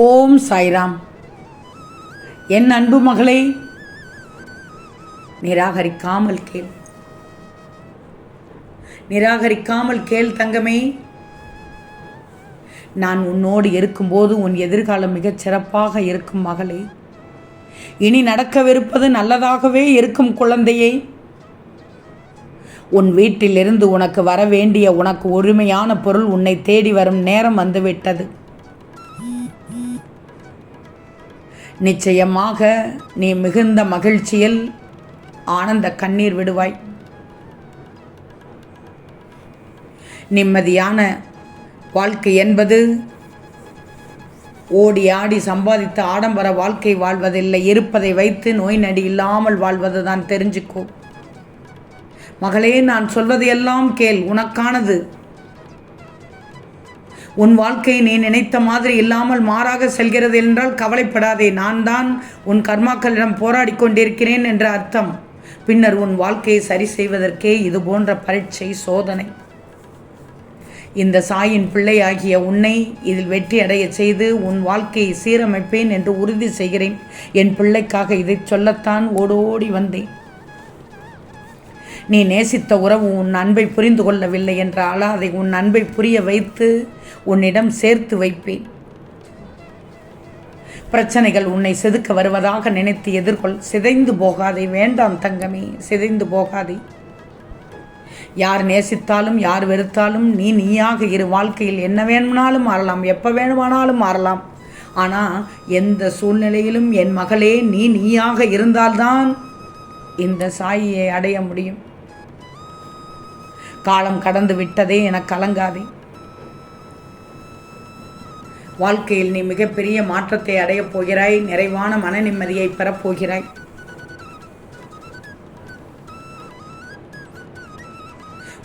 ஓம் சாய்ராம். என் அன்பு மகளே நிராகரிக்காமல் கேள். நிராகரிக்காமல் கேள் தங்கமே. நான் உன்னோடு இருக்கும்போது உன் எதிர்காலம் மிகச் சிறப்பாக இருக்கும் மகளே. இனி நடக்கவிருப்பது நல்லதாகவே இருக்கும் குழந்தையே. உன் வீட்டிலிருந்து உனக்கு வர வேண்டிய உனக்கு உரிமையான பொருள் உன்னை தேடி வரும் நேரம் வந்துவிட்டது. நிச்சயமாக நீ மிகுந்த மகிழ்ச்சியில் ஆனந்த கண்ணீர் விடுவாய். நிம்மதியான வாழ்க்கை என்பது ஓடி ஆடி சம்பாதித்த ஆடம்பர வாழ்க்கை வாழ்வதில்லை. இருப்பதை வைத்து நோய் நடி இல்லாமல் வாழ்வது தான் தெரிஞ்சுக்கோ. மகளே நான் சொல்வதையெல்லாம் கேள். உனக்கானது உன் வாழ்க்கை நீ நினைத்த மாதிரி இல்லாமல் மாறாக செல்கிறது என்றால் கவலைப்படாதே. நான் தான் உன் கர்மாக்களிடம் போராடி கொண்டிருக்கிறேன் என்ற அர்த்தம். பின்னர் உன் வாழ்க்கையை சரி செய்வதற்கே இது போன்ற பரீட்சை சோதனை. இந்த சாயின் பிள்ளையாகிய உன்னை இதில் வெற்றி அடைய செய்து உன் வாழ்க்கையை சீரமைப்பேன் என்று உறுதி செய்கிறேன். என் பிள்ளைக்காக இதை சொல்லத்தான் ஓடோடி வந்தேன். நீ நேசித்த உறவு உன் அன்பை புரிந்து கொள்ளவில்லை என்றால் அதை உன் அன்பை புரிய வைத்து உன்னிடம் சேர்த்து வைப்பேன். பிரச்சனைகள் உன்னை செதுக்க வருவதாக நினைத்து எதிர்கொள். சிதைந்து போகாதே வேண்டாம் தங்கமே சிதைந்து போகாதே. யார் நேசித்தாலும் யார் வெறுத்தாலும் நீ நீயாக இரு வாழ்க்கையில். என்ன வேணுமானாலும் மாறலாம் எப்போ வேணுமானாலும் மாறலாம். ஆனால் எந்த சூழ்நிலையிலும் என் மகளே நீ நீயாக இருந்தால்தான் இந்த சாயியை அடைய முடியும். காலம் கடந்து விட்டதே என கலங்காதே. வாழ்க்கையில் நீ மிகப்பெரிய மாற்றத்தை அடையப் போகிறாய் நிறைவான மன நிம்மதியை பெறப்போகிறாய்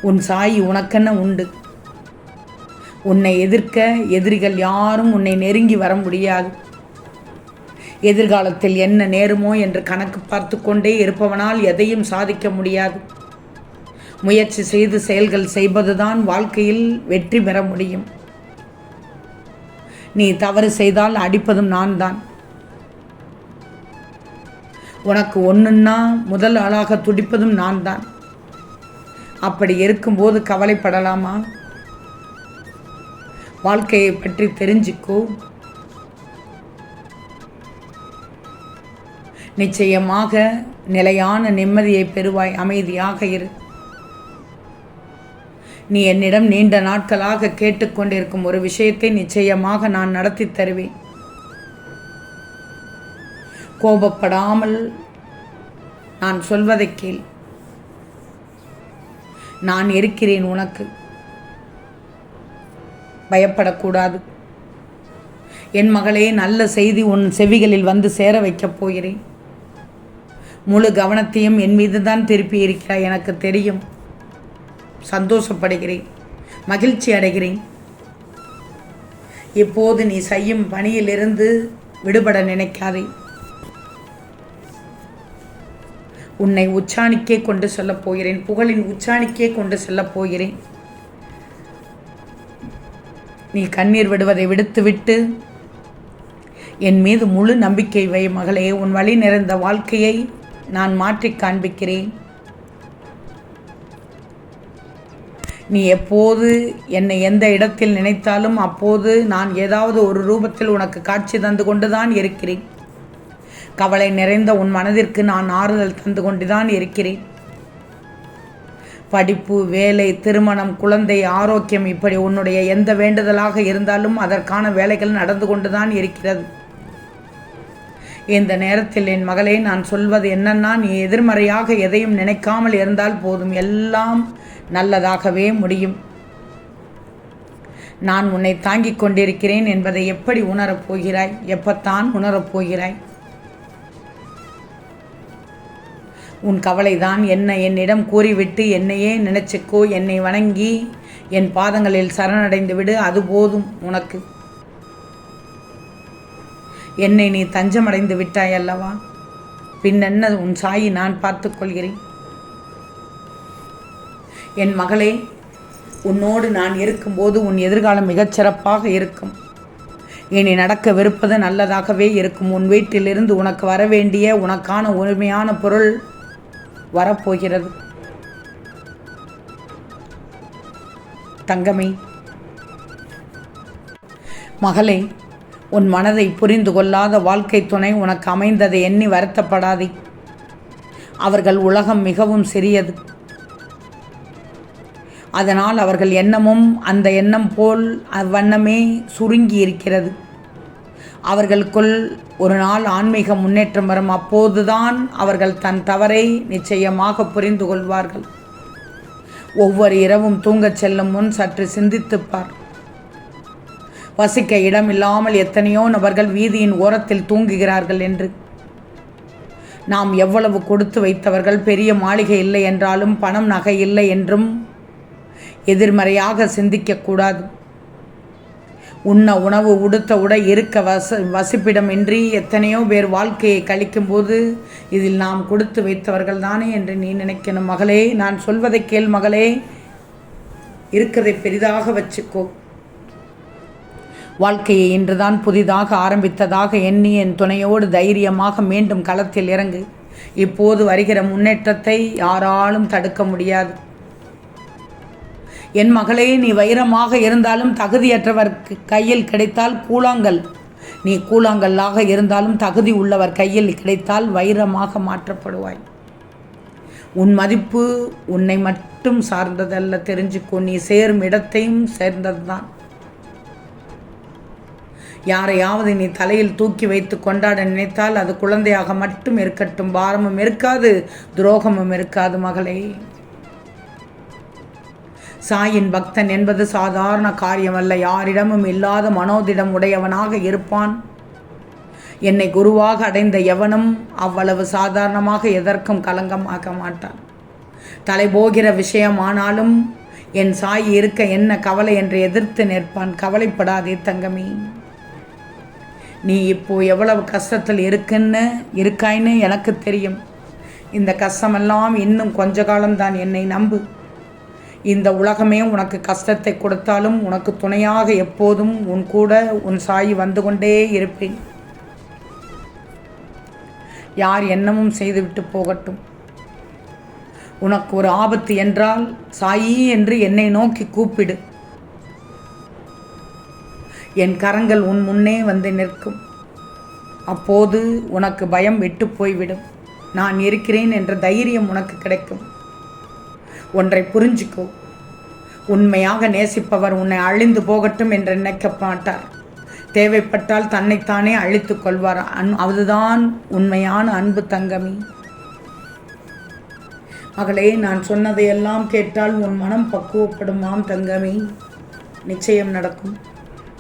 உன் சாய் உனக்கென்ன உண்டு. உன்னை எதிர்க்க எதிரிகள் யாரும் உன்னை நெருங்கி வர முடியாது. எதிர்காலத்தில் என்ன நேருமோ என்று கணக்கு பார்த்து கொண்டே இருப்பவனால் எதையும் சாதிக்க முடியாது. முயற்சி செய்து செயல்கள் செய்வதுதான் வாழ்க்கையில் வெற்றி பெற முடியும். நீ தவறு செய்தால் அடிப்பதும் நான் தான் உனக்கு ஒன்றுன்னா முதல் ஆளாக துடிப்பதும் நான் தான் அப்படி இருக்கும்போது கவலைப்படலாமா? வாழ்க்கையை பற்றி தெரிஞ்சுக்கோ. நிச்சயமாக நிலையான நிம்மதியை பெறுவாய் அமைதியாக இரு. நீ என்னிடம் நீண்ட நாட்களாக கேட்டுக்கொண்டிருக்கும் ஒரு விஷயத்தை நிச்சயமாக நான் நடத்தி தருவேன். கோபப்படாமல் நான் சொல்வதை கேள். நான் இருக்கிறேன் உனக்கு. பயப்படக்கூடாது. என் மகளே நல்ல செய்தி உன் செவிகளில் வந்து சேர வைக்கப் போகிறேன். முழு கவனத்தையும் என் மீது தான் திருப்பி இருக்கிறாய் எனக்கு தெரியும். சந்தோஷப்படுகிறேன் மகிழ்ச்சி அடைகிறேன். இப்போது நீ செய்யும் பணியிலிருந்து விடுபட நினைக்காதே. உன்னை உச்சாணிக்கே கொண்டு செல்லப் போகிறேன் புகழின் உச்சாணிக்கே கொண்டு செல்லப் போகிறேன். நீ கண்ணீர் விடுவதை விடுத்துவிட்டு என் மீது முழு நம்பிக்கை வை மகளே உன் வழி நிறைந்த வாழ்க்கையை நான் மாற்றி காண்பிக்கிறேன். நீ எப்போது என்னை எந்த இடத்தில் நினைத்தாலும் அப்போது நான் ஏதாவது ஒரு ரூபத்தில் உனக்கு காட்சி தந்து கொண்டுதான் இருக்கிறேன். கவலை நிறைந்த உன் மனதிற்கு நான் ஆறுதல் தந்து கொண்டுதான் இருக்கிறேன். படிப்பு வேலை திருமணம் குழந்தை ஆரோக்கியம் இப்படி உன்னுடைய எந்த வேண்டுதலாக இருந்தாலும் அதற்கான வேலைகள் நடந்து கொண்டுதான் இருக்கிறது. இந்த நேரத்தில் என் மகளே நான் சொல்வது என்னன்னா நீ எதிர்மறையாக எதையும் நினைக்காமல் இருந்தால் போதும். எல்லாம் நல்லதாகவே முடியும். நான் உன்னை தாங்கிக் கொண்டிருக்கிறேன் என்பதை எப்படி உணரப் போகிறாய்? எப்பத்தான் உணரப் போகிறாய்? உன் கவலைதான் என்ன என்னிடம் கூறிவிட்டு என்னையே நினைச்சுக்கோ என்னை வணங்கி என் பாதங்களில் சரணடைந்து விடு அது போதும் உனக்கு. என்னை நீ தஞ்சமடைந்து விட்டாய் அல்லவா? பின்னென்ன உன் சாயி நான் பார்த்துக்கொள்கிறேன்? என் மகளே உன்னோடு நான் இருக்கும்போது உன் எதிர்காலம் மிகச்சிறப்பாக இருக்கும். இனி நடக்கவிருப்பது நல்லதாகவே இருக்கும். உன் வீட்டிலிருந்து உனக்கு வர வேண்டிய உனக்கான உரிமையான பொருள் வரப்போகிறது. தங்கமே மகளே உன் மனதை புரிந்து கொள்ளாத வாழ்க்கை துணை உனக்கு அமைந்ததை எண்ணி வருத்தப்படாதே. அவர்கள் உலகம் மிகவும் சிறியது. அதனால் அவர்கள் எண்ணமும் அந்த எண்ணம் போல் அவ்வண்ணமே சுருங்கி இருக்கிறது அவர்களுக்குள் ஒரு நாள் ஆன்மீக முன்னேற்றம் வரும். அப்போதுதான் அவர்கள் தன் தவறை நிச்சயமாக புரிந்து கொள்வார்கள். ஒவ்வொரு இரவும் தூங்கச் செல்லும் முன் சற்று சிந்தித்துப்பார் வசிக்க இடமில்லாமல் எத்தனையோ நபர்கள் வீதியின் ஓரத்தில் தூங்குகிறார்கள் என்று. நாம் எவ்வளவு கொடுத்து வைத்தவர்கள் பெரிய மாளிகை இல்லை என்றாலும் பணம் நகை இல்லை என்றும் எதிர்மறையாக சிந்திக்கக்கூடாது உண்ண உணவு உடுத்த உடை இருக்க வச வசிப்பிடமின்றி எத்தனையோ பேர் வாழ்க்கையை கழிக்கும்போது இதில் நாம் கொடுத்து வைத்தவர்கள் தானே என்று நீ நினைக்கணும். மகளே நான் சொல்வதை கேள் மகளே. இருக்கிறதை பெரிதாக வச்சுக்கோ. வாழ்க்கையை இன்றுதான் புதிதாக ஆரம்பித்ததாக எண்ணி என் துணையோடு தைரியமாக மீண்டும் களத்தில் இறங்கு. இப்போது வருகிற முன்னேற்றத்தை யாராலும் தடுக்க முடியாது. என் மகளே நீ வைரமாக இருந்தாலும் தகுதியற்றவருக்கு கையில் கிடைத்தால் கூழாங்கல். நீ கூழாங்கல்லாக இருந்தாலும் தகுதி உள்ளவர் கையில் கிடைத்தால் வைரமாக மாற்றப்படுவாய். உன் மதிப்பு உன்னை மட்டும் சார்ந்ததல்ல தெரிஞ்சுக்கோ. நீ சேரும் இடத்தையும் சேர்ந்ததுதான். யாரையாவது நீ தலையில் தூக்கி வைத்து கொண்டாட நினைத்தால் அது குழந்தையாக மட்டும் இருக்கட்டும். பாரமும் இருக்காது துரோகமும் இருக்காது மகளே. சாயின் பக்தன் என்பது சாதாரண காரியமல்ல. யாரிடமும் இல்லாத மனோதிடம் உடையவனாக இருப்பான். என்னை குருவாக அடைந்த எவனும் அவ்வளவு சாதாரணமாக எதற்கும் கலங்கமாக்க மாட்டான். தலைபோகிற விஷயமானாலும் என் சாய் இருக்க என்ன கவலை என்று எதிர்த்து நிற்பான். கவலைப்படாதே தங்கமி. நீ இப்போ எவ்வளவு கஷ்டத்தில் இருக்குன்னு இருக்காய்ன்னு எனக்கு தெரியும். இந்த கஷ்டமெல்லாம் இன்னும் கொஞ்ச காலம்தான் என்னை நம்பு. இந்த உலகமே உனக்கு கஷ்டத்தை கொடுத்தாலும் உனக்கு துணையாக எப்போதும் உன் கூட உன் சாய் வந்து கொண்டே இருப்பேன். யார் என்னமும் செய்துவிட்டு போகட்டும். உனக்கு ஒரு ஆபத்து என்றால் சாயி என்று என்னை நோக்கி கூப்பிடு. என் கரங்கள் உன் முன்னே வந்து நிற்கும். அப்போது உனக்கு பயம் விட்டு போய்விடும். நான் இருக்கிறேன் என்ற தைரியம் உனக்கு கிடைக்கும். ஒன்றை புரிஞ்சுக்கோ. உண்மையாக நேசிப்பவர் உன்னை அழிந்து போகட்டும் என்று நினைக்க மாட்டார். தேவைப்பட்டால் தன்னைத்தானே அழித்து கொள்வார். அன் அதுதான் உண்மையான அன்பு தங்கமி. மகளே நான் சொன்னதையெல்லாம் கேட்டால் உன் மனம் பக்குவப்படுமாம் தங்கமி. நிச்சயம் நடக்கும்.